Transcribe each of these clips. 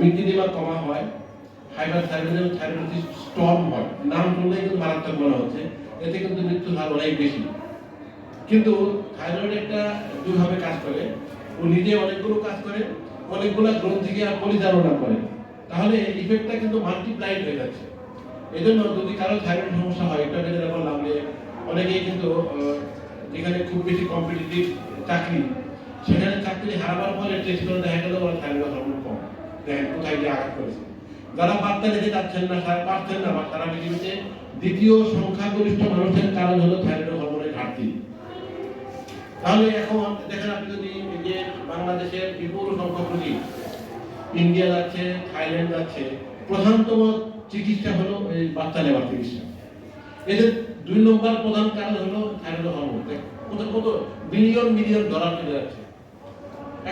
মিডিদিমা কমা হয়। Hyper থাইরয়েডিস Sturm হয়, নাম শুনলেই কিন্তু মারাত্মক মনে হচ্ছে। এতে কিন্তু মৃত্যুর হার অনেক বেশি। কিন্তু থাইরয়েড একটা দুইভাবে কাজ করে। ও নিজে অনেকগুলো কাজ করে, অনেকগুলো গ্রন্থিকে পরিচালনা করে। তাহলে ইফেক্টটা কিন্তু মাল্টিপ্লাইড হয়ে যাচ্ছে। এই জন্য যদি কারও থাইরয়েড সমস্যা হয়, এটা যেটা বললাম যে অনেকেই কিন্তু যেখানে খুব বেশি কম্পিটিটিভ চাকরি সেখানে চাকরি হারাবার পরে টেস্ট করে দেখা গেল ওরা কম। দেখেন কোথায় গিয়ে আঘাত করেছে। যারা বার্তা না সারা পারছেন না, বা পৃথিবীতে দ্বিতীয় সংখ্যাগরিষ্ঠ মানুষের কারণ হলো থাইরয়েড হরমোনের ঘাটতি। তাহলে এখন দেখেন আপনি যদি যে বাংলাদেশের বিপুল সংখ্যক রোগী, ইন্ডিয়া যাচ্ছে, থাইল্যান্ড যাচ্ছে, প্রধানতম চিকিৎসা হলো এই বাচ্চা নেওয়ার চিকিৎসা। এদের দুই নম্বর প্রধান কারণ হলো থাইরয়েড হরমোন কত কত মিলিয়ন মিলিয়ন ডলার চলে যাচ্ছে।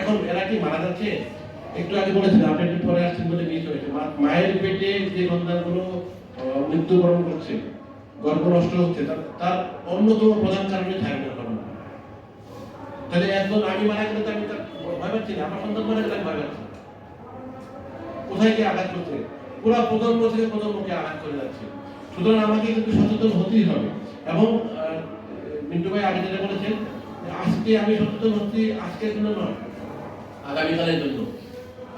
এখন এরা কি মারা যাচ্ছে? একটু আগে বলেছিলাম আপনি একটু পরে আসছেন বলে মিস হয়েছে মায়ের পেটে যে সন্তানগুলো মৃত্যুবরণ করছে, গর্ভ নষ্ট হচ্ছে, তার অন্যতম প্রধান কারণে থাইরয়েড হরমোন তাহলে মারা গেলে আমি তার ভয় পাচ্ছি না, আমার সন্তান মারা গেলে আমি ভয় পাচ্ছি কোথায় গিয়ে আঘাত করছে? পুরো প্রজন্ম থেকে প্রজন্মকে আঘাত করে যাচ্ছে। সুতরাং আমাকে কিন্তু সচেতন হতেই হবে। এবং মিন্টু ভাই আগে যেটা বলেছেন, আজকে আমি সচেতন হচ্ছি, আজকের জন্য নয়। আগামীকালের জন্য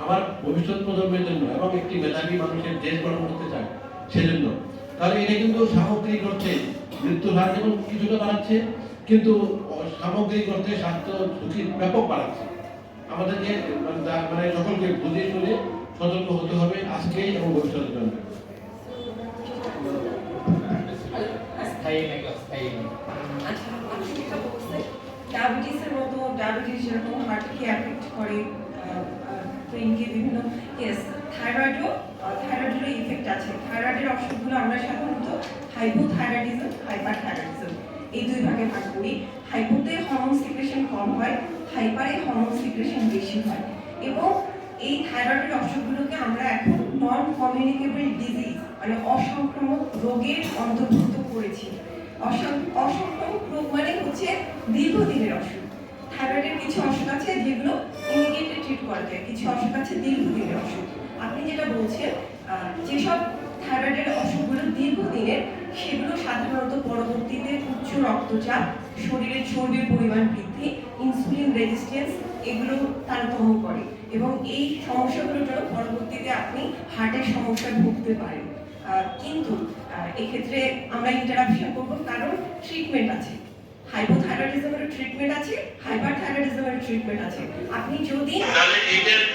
আমার ভবিষ্যৎ প্রজন্মের জন্য এবং একটি মেধাবী মানুষের দেশ গঠন করতে চাই সেজন্য তাহলে এটা কিন্তু সামগ্রিক অর্থে মৃত্যুর হার যেমন কিছুটা বাড়াচ্ছে কিন্তু সামগ্রিক অর্থে স্বাস্থ্য ঝুঁকি ব্যাপক বাড়াচ্ছে আমাদেরকে মানে মানে সকলকে বুঝিয়ে শুনে সতর্ক হতে হবে আজকেই এবং ভবিষ্যতের জন্য স্থায়ী মতো ডায়াবেটিস যেরকম হার্টকে অ্যাফেক্ট করে? ব্রেনকে বিভিন্ন ইয়েস থাইরয়েডও থাইরয়েডেরও ইফেক্ট আছে। থাইরয়েডের অসুখগুলো আমরা সাধারণত হাইপোথাইরয়েডিজম হাইপার থাইরয়েডিজম এই দুই ভাগে ভাগ করি। হাইপোতে হরমোন সিক্রেশন কম হয় হাইপারে হরমোন সিক্রেশন বেশি হয়। এবং এই থাইরয়েডের অসুখগুলোকে আমরা এখন নন কমিউনিকেবল ডিজিজ মানে অসংক্রামক রোগের অন্তর্ভুক্ত করেছি। অসং- অসংক্রামক রোগ মানে হচ্ছে দীর্ঘদিনের অসুখ থাইরয়েডের কিছু অসুখ আছে যেগুলো ইমিডিয়েটলি ট্রিট করা যায়। কিছু অসুখ আছে, দীর্ঘদিনের অসুখ। আপনি যেটা বলছেন যেসব থাইরয়েডের অসুখগুলো দীর্ঘদিনের, সেগুলো সাধারণত পরবর্তীতে উচ্চ রক্তচাপ শরীরে চর্বির পরিমাণ বৃদ্ধি ইনসুলিন রেজিস্ট্যান্স এগুলো তারতম্য করে। এবং এই সমস্যাগুলোর জন্য পরবর্তীতে আপনি হার্টের সমস্যায় ভুগতে পারেন। কিন্তু এক্ষেত্রে আমরা ইন্টারাপশন করব, কারণ ট্রিটমেন্ট আছে। হাইপোথাইরয়েডিজমের ট্রিটমেন্ট আছে হাইপারথাইরয়েডিজমের ট্রিটমেন্ট আছে। আপনি যদি তাহলে ব্যথা